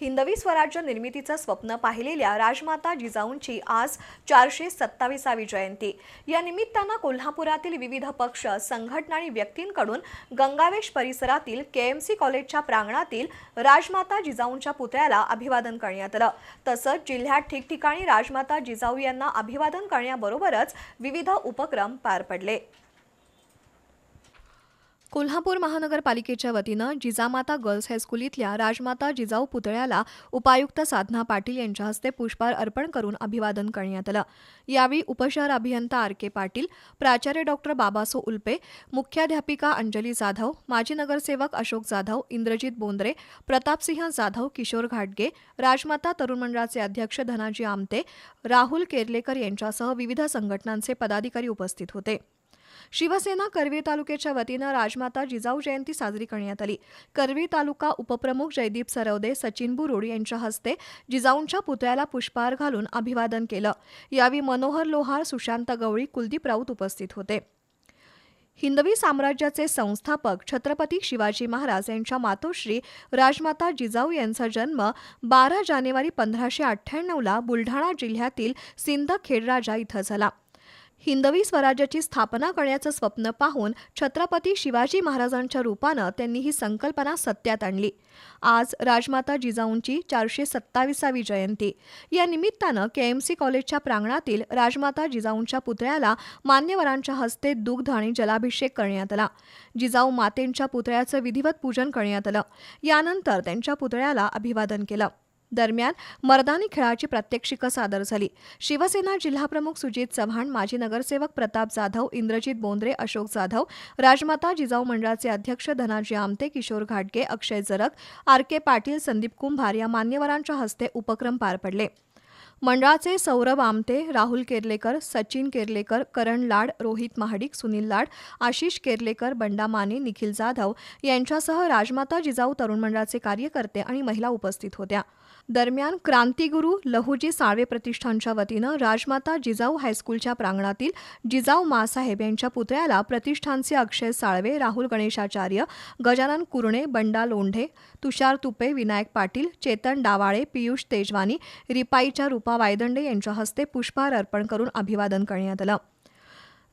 हिंदवी स्वराज्य निर्मितीचं स्वप्न पाहिलेल्या राजमाता जिजाऊंची आज चारशे सत्तावीसावी जयंती. या निमित्तानं कोल्हापुरातील विविध पक्ष संघटना आणि व्यक्तींकडून गंगावेश परिसरातील केएमसी कॉलेजच्या प्रांगणातील राजमाता जिजाऊंच्या पुतळ्याला अभिवादन करण्यात आलं. तसंच जिल्ह्यात ठिकठिकाणी राजमाता जिजाऊ यांना अभिवादन करण्याबरोबरच विविध उपक्रम पार पडले. कोल्हापूर महानगरपालिकेच्या वतीनं जिजामाता गर्ल्स हायस्कूल इथल्या राजमाता जिजाऊ पुतळ्याला उपायुक्त साधना पाटील यांच्या हस्ते पुष्पहार अर्पण करून अभिवादन करण्यात आलं. यावेळी उपशहर अभियंता आर के पाटील प्राचार्य डॉक्टर बाबासो उल्पे मुख्याध्यापिका अंजली जाधव माजी नगरसेवक अशोक जाधव इंद्रजित बोंद्रे प्रतापसिंह जाधव किशोर घाटगे राजमाता तरुण मंडळाचे अध्यक्ष धनाजी आमते राहुल केरलेकर यांच्यासह विविध संघटनांचे पदाधिकारी उपस्थित होते. शिवसेना कर्वे तालुक्याच्या वतीनं राजमाता जिजाऊ जयंती साजरी करण्यात आली. कर्वे तालुका उपप्रमुख जयदीप सरवदे सचिन बुरुड यांच्या हस्ते जिजाऊंच्या पुतळ्याला पुष्पहार घालून अभिवादन केलं. यावेळी मनोहर लोहार सुशांत गवळी कुलदीप राऊत उपस्थित होते. हिंदवी साम्राज्याचे संस्थापक छत्रपती शिवाजी महाराज यांच्या मातोश्री राजमाता जिजाऊ यांचा जन्म बारा जानेवारी पंधराशे अठ्ठ्याण्णवला बुलढाणा जिल्ह्यातील सिंदखेडराजा इथं झाला. हिंदवी स्वराज्याची स्थापना करण्याचं स्वप्न पाहून छत्रपती शिवाजी महाराजांच्या रूपानं त्यांनी ही संकल्पना सत्यात आणली. आज राजमाता जिजाऊंची चारशे सत्तावीसावी जयंती. या निमित्तानं केएमसी कॉलेजच्या प्रांगणातील राजमाता जिजाऊंच्या पुतळ्याला मान्यवरांच्या हस्ते दुग्ध आणि जलाभिषेक करण्यात आला. जिजाऊ मातेंच्या पुतळ्याचं विधिवत पूजन करण्यात आलं. यानंतर त्यांच्या पुतळ्याला अभिवादन केलं. दरम्यान मर्दानी खेळाची प्रात्यक्षिकं सादर झाली. शिवसेना जिल्हाप्रमुख सुजित चव्हाण माजी नगरसेवक प्रताप जाधव इंद्रजित बोंद्रे अशोक जाधव राजमाता जिजाऊ मंडळाचे अध्यक्ष धनाजी आमते किशोर घाटगे अक्षय जरग आर के पाटील संदीप कुंभार या मान्यवरांच्या हस्ते उपक्रम पार पडले. मंडळाचे सौरभ आमते राहुल केरलेकर सचिन केरलेकर करण लाड रोहित महाडिक सुनील लाड आशिष केरलेकर बंडा माने निखिल जाधव यांच्यासह राजमाता जिजाऊ तरुण मंडळाचे कार्यकर्ते आणि महिला उपस्थित होत्या. दरम्यान क्रांतिगुरू लहुजी साळवे प्रतिष्ठानच्या वतीनं राजमाता जिजाऊ हायस्कूलच्या प्रांगणातील जिजाऊ मासाहेब यांच्या पुतळ्याला प्रतिष्ठानचे अक्षय साळवे राहुल गणेशाचार्य गजानन कुरणे बंडा लोंढे तुषार तुपे विनायक पाटील चेतन डावाळे पियुष तेजवानी रिपाईच्या रूप रूपा वायदंडे यांच्या हस्ते पुष्पहार अर्पण करून अभिवादन करण्यात आलं.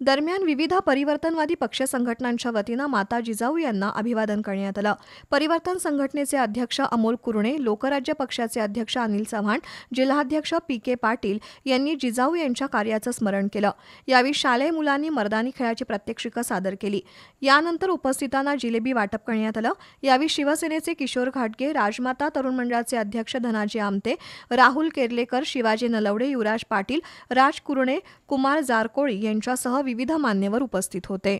दरम्यान विविध परिवर्तनवादी पक्ष संघटनांच्या वतीनं माता जिजाऊ यांना अभिवादन करण्यात आलं. परिवर्तन संघटनेचे अध्यक्ष अमोल कुरणे लोकराज्य पक्षाचे अध्यक्ष अनिल चव्हाण जिल्हाध्यक्ष पी के पाटील यांनी जिजाऊ यांच्या कार्याचं स्मरण केलं. यावेळी शालेय मुलांनी मर्दानी खेळाची प्रात्यक्षिकं सादर केली. यानंतर उपस्थितांना जिलेबी वाटप करण्यात आलं. यावेळी शिवसेनेचे किशोर घाटगे राजमाता तरुण मंडळाचे अध्यक्ष धनाजी आमते राहुल केरलेकर शिवाजी नलवडे युवराज पाटील राज कुरणे कुमार जारकोळी यांच्यासह विविध मान्यवर उपस्थित होते.